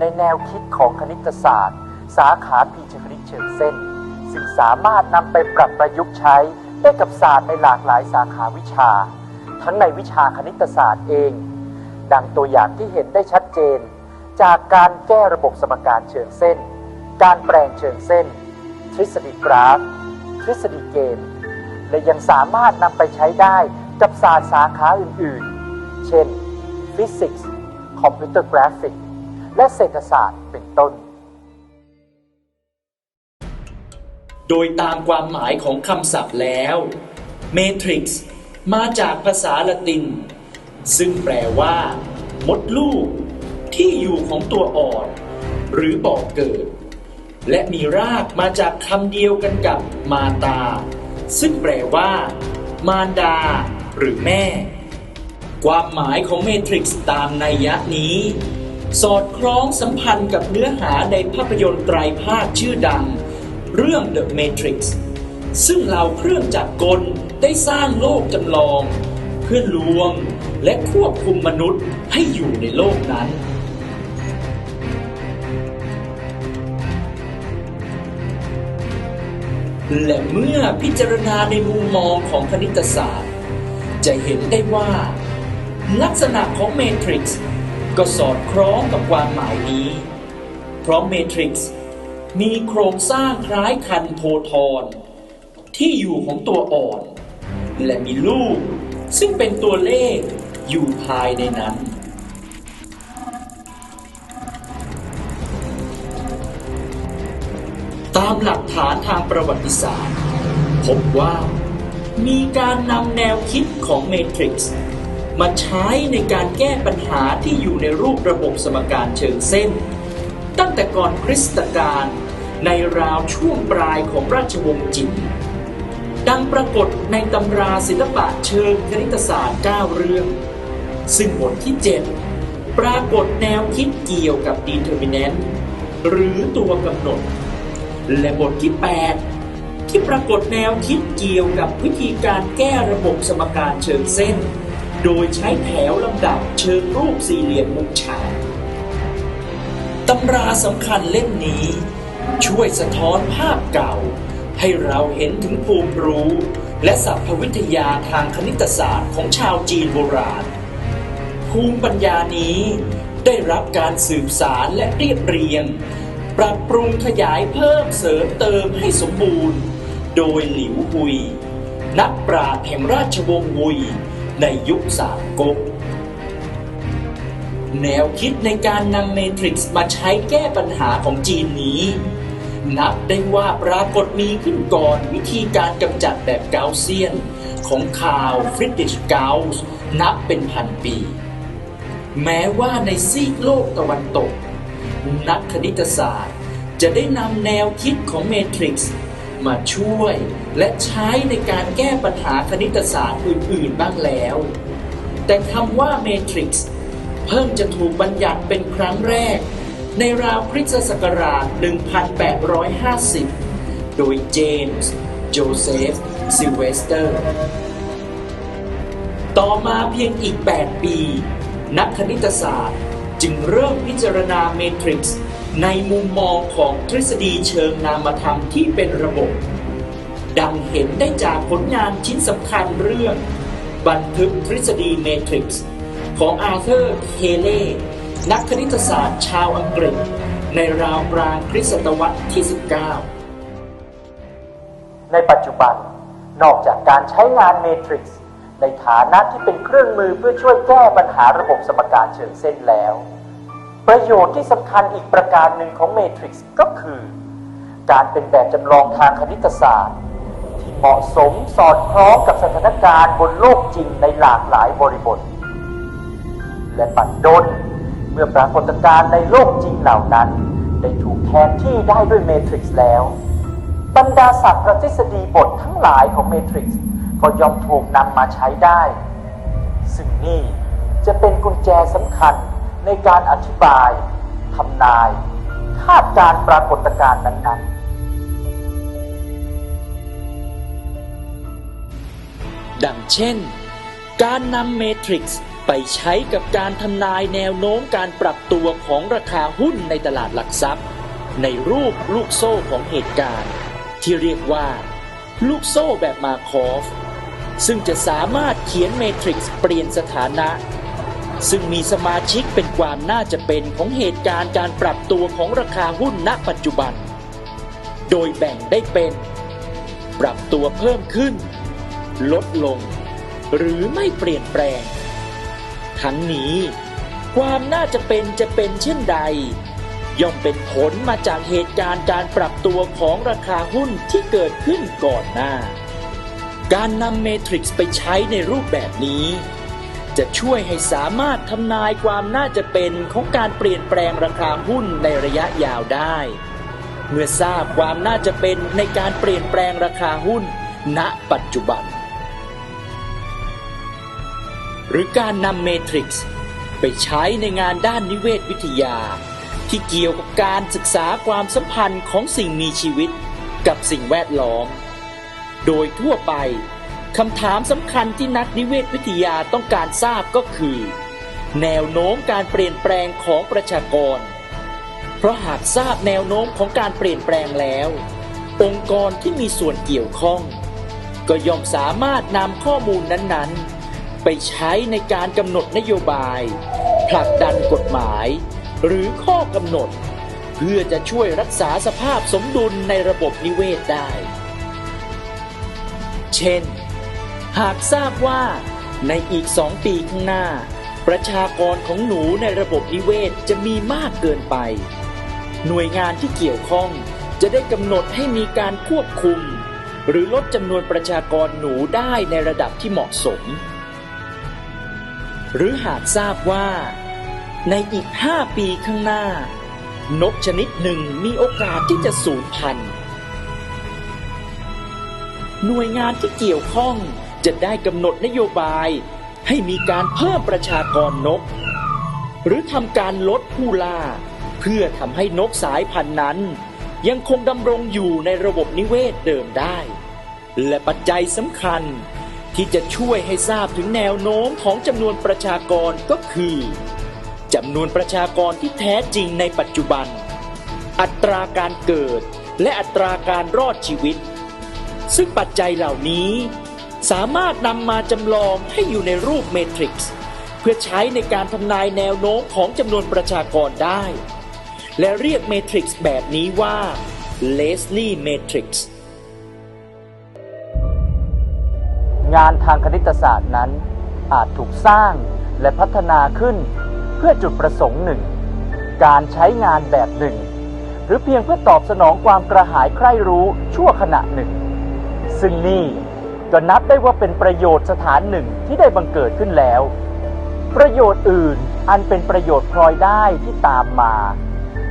ในแนวคิดของคณิตศาสตร์ สาขาพีชคณิตเชิงเส้น ซึ่งสามารถนำไปปรับประยุกต์ใช้ได้กับศาสตร์ในหลากหลายสาขาวิชา ทั้งในวิชาคณิตศาสตร์เอง ดังตัวอย่างที่เห็นได้ชัดเจน จากการแก้ระบบสมการเชิงเส้น การแปลงเชิงเส้น ทฤษฎีกราฟ ทฤษฎีเกณฑ์และยังสามารถนำไปใช้ได้กับศาสตร์สาขาอื่น ๆ เช่นฟิสิกส์คอมพิวเตอร์กราฟิก และเศรษฐศาสตร์เป็นต้น โดยตามความหมายของคำศัพท์แล้ว Matrix มาจากภาษาละติน ซึ่งแปลว่า มดลูก ที่อยู่ของตัวอ่อน หรือบ่อกเกิด และมีรากมาจากคำเดียวกันกับมาตา ซึ่งแปลว่า มารดา หรือแม่ ความหมายของเมทริกซ์ตามนัยยะนี้ สอดคล้องสัมพันธ์กับเนื้อหาในภาพยนตร์ไตรภาคชื่อดัง เรื่อง The Matrix ซึ่งเหล่าเครื่องจักรกลได้สร้างโลกจำลอง เพื่อลวงและควบคุมมนุษย์ให้อยู่ในโลกนั้นและเมื่อพิจารณาในมุมมองของคณิตศาสตร์ จะเห็นได้ว่า ลักษณะของเมทริกซ์ ก็สอดคล้องกับความหมายนี้ เพราะเมทริกซ์มีโครงสร้างคล้ายคันโพทอนที่อยู่ของตัวอ่อน และมีลูก ซึ่งเป็นตัวเลขอยู่ภายในนั้น ตามหลักฐานทางประวัติศาสตร์ พบว่ามีการนำแนวคิดของเมทริกซ์ มาใช้ในการแก้ปัญหาที่อยู่ในรูประบบสมการเชิงเส้น ตั้งแต่ก่อนคริสตกาลในราวช่วงปลายของราชวงศ์จิน ดังปรากฏในตำราศิลปะเชิงคณิตศาสตร์ 9 เรื่อง ซึ่งบทที่ 7 ปรากฏแนวคิดเกี่ยวกับ determinant หรือตัวกำหนด และบทที่ 8 ที่ปรากฏแนวคิดเกี่ยวกับวิธีการแก้ระบบสมการเชิงเส้น โดยใช้แถวลำดับเชิงรูปสี่เหลี่ยมมุมฉากตำราสำคัญเล่มนี้ ช่วยสะท้อนภาพเก่า ให้เราเห็นถึงภูมิรู้ และศัพทวิทยาทางคณิตศาสตร์ของชาวจีนโบราณ ภูมิปัญญานี้ได้รับการสืบสารและเรียบเรียง ปรับปรุงขยายเพิ่มเสริมเติมให้สมบูรณ์ โดยหลิวหุย นักปราชญ์แห่งราชวงศ์วุย ในยุคสามก๊กแนวคิดในการนำเมทริกซ์มาใช้แก้ปัญหาของจีนนี้ นับได้ว่าปรากฏมีขึ้นก่อนวิธีการกำจัดแบบเกาเซียน ของคาร์ลฟริดริชเกาส์นับเป็นพันปี แม้ว่าในซีกโลกตะวันตก นักคณิตศาสตร์ จะได้นำแนวคิดของเมทริกซ์ มาช่วย และใช้ในการแก้ปัญหาคณิตศาสตร์อื่น ๆ บ้างแล้ว แต่คำว่าเมทริกซ์เพิ่งจะถูกบัญญัติเป็นครั้งแรก ในราวคริสตศักราช 1850 โดยเจมส์โจเซฟซิลเวสเตอร์ ต่อมาเพียงอีก 8 ปี นักคณิตศาสตร์จึงเริ่มพิจารณาเมทริกซ์ ในมุมมองของทฤษฎีเชิงนามธรรมที่เป็นระบบ ดังเห็นได้จากผลงานชิ้นสำคัญเรื่อง บันทึกทฤษฎีเมทริกซ์ของอาร์เธอร์เคเล่นักคณิตศาสตร์ชาวอังกฤษ ในราวกลางคริสตศตวรรษที่ 19 ในปัจจุบันนอกจากการใช้งานเมทริกซ์ในฐานะที่เป็นเครื่องมือเพื่อช่วยแก้ปัญหาระบบสมการเชิงเส้นแล้ว ประโยชน์ที่สำคัญอีกประการหนึ่งของเมทริกซ์ก็คือ การเป็นแบบจำลองทางคณิตศาสตร์ ที่เหมาะสมสอดคล้องกับสถานการณ์บนโลกจริงในหลากหลายบริบท และปัดดลเมื่อปรากฏการณ์ในโลกจริงเหล่านั้น ได้ถูกแทนที่ได้ด้วยเมทริกซ์แล้ว บรรดาศัพท์ประทฤษฎีบททั้งหลายของเมทริกซ์ก็ย่อมถูกนำมาใช้ได้ ซึ่งนี่จะเป็นกุญแจสำคัญ ในการอธิบายทำนาย คาดการ์ปรากฏการณ์นั้นๆ ดังเช่น การนำเมทริกซ์ไปไปใช้กับการทำนายแนวโน้มการปรับตัวของราคาหุ้นในตลาดหลักทรัพย์ ในรูปลูกโซ่ของเหตุการณ์ ที่เรียกว่า ลูกโซ่แบบมาคอฟ ซึ่งจะสามารถเขียนเมทริกซ์เปลี่ยนสถานะ ซึ่งมีสมาชิกเป็นความน่าจะเป็นของเหตุการณ์การปรับตัวของราคาหุ้นณปัจจุบัน โดยแบ่งได้เป็น ปรับตัวเพิ่มขึ้น ลดลง หรือไม่เปลี่ยนแปลง ทั้งนี้ ความน่าจะเป็นจะเป็นเช่นใด ย่อมเป็นผลมาจากเหตุการณ์การปรับตัวของราคาหุ้นที่เกิดขึ้นก่อนหน้า การนำเมทริกซ์ไปใช้ในรูปแบบนี้ จะช่วยให้สามารถทำนายความน่าจะเป็นของการเปลี่ยนแปลงราคาหุ้นในระยะยาวได้ เมื่อทราบความน่าจะเป็นในการเปลี่ยนแปลงราคาหุ้น ณ ปัจจุบัน หรือการนำเมทริกซ์ไปใช้ในงานด้านนิเวศวิทยา ที่เกี่ยวกับการศึกษาความสัมพันธ์ของสิ่งมีชีวิต กับสิ่งแวดล้อม โดยทั่วไป คำถามสำคัญที่นักนิเวศวิทยาต้องการทราบก็คือ แนวโน้มการเปลี่ยนแปลงของประชากร เพราะหากทราบแนวโน้มของการเปลี่ยนแปลงแล้ว องค์กรที่มีส่วนเกี่ยวข้อง ก็ย่อมสามารถนำข้อมูลนั้นๆ ไปใช้ในการกำหนดนโยบาย ผลักดันกฎหมาย หรือข้อกำหนด เพื่อจะช่วยรักษาสภาพสมดุลในระบบนิเวศได้ เช่น หากทราบว่าในอีกสองปีข้างหน้า ประชากรของหนูในระบบนิเวศจะมีมากเกินไป หน่วยงานที่เกี่ยวข้องจะได้กำหนดให้มีการควบคุม หรือลดจำนวนประชากรหนูได้ในระดับที่เหมาะสม หรือหากทราบว่า ในอีก 5 ปีข้างหน้า นกชนิดหนึ่งมีโอกาสที่จะสูญพันธุ์หน่วยงานที่เกี่ยวข้อง จะได้กำหนดนโยบาย ให้มีการเพิ่มประชากรนก หรือทำการลดผู้ล่า เพื่อทำให้นกสายพันธุ์นั้น ยังคงดำรงอยู่ในระบบนิเวศเดิมได้ และปัจจัยสำคัญที่จะช่วยให้ทราบถึงแนวโน้มของจำนวนประชากรก็คือจำนวนประชากรที่แท้จริงในปัจจุบัน อัตราการเกิดและอัตราการรอดชีวิต ซึ่งปัจจัยเหล่านี้ สามารถนำมาจำลองให้อยู่ในรูปเมทริกซ์เพื่อใช้ในการทำนายแนวโน้มของจำนวนประชากรได้ และเรียกเมทริกซ์แบบนี้ว่า Leslie Matrix งานทางคณิตศาสตร์นั้น อาจถูกสร้างและพัฒนาขึ้นเพื่อจุดประสงค์หนึ่ง การใช้งานแบบหนึ่ง หรือเพียงเพื่อตอบสนองความกระหายใคร่รู้ชั่วขณะหนึ่ง ซึ่งนี่ ก็นับได้ว่าเป็นประโยชน์สถานหนึ่งที่ได้บังเกิดขึ้นแล้ว ประโยชน์อื่นอันเป็นประโยชน์พลอยได้ที่ตามมา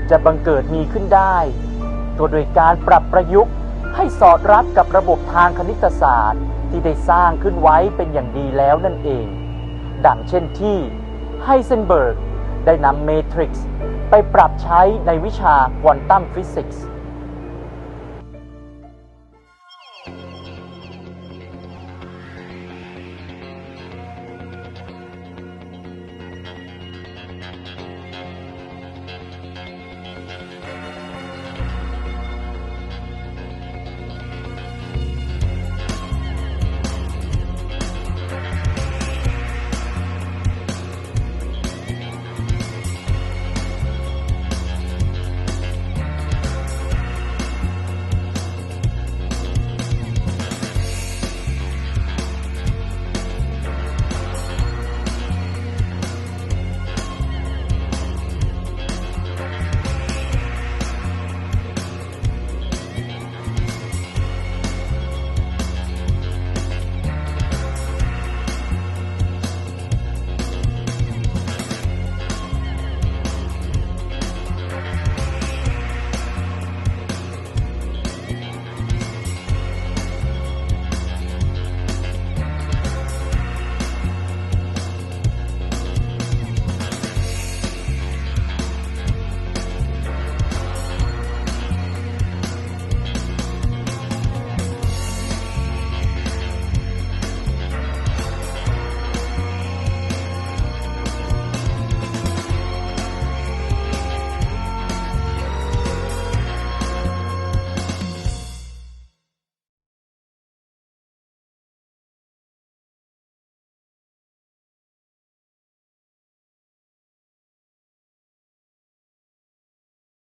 จะบังเกิดมีขึ้นได้ก็โดยการปรับประยุกต์ให้สอดรับกับระบบทางคณิตศาสตร์ ที่ได้สร้างขึ้นไว้เป็นอย่างดีแล้วนั่นเอง ดังเช่นที่ไฮเซนเบิร์กได้นำเมทริกซ์ไปปรับใช้ในวิชาควอนตัมฟิสิกส์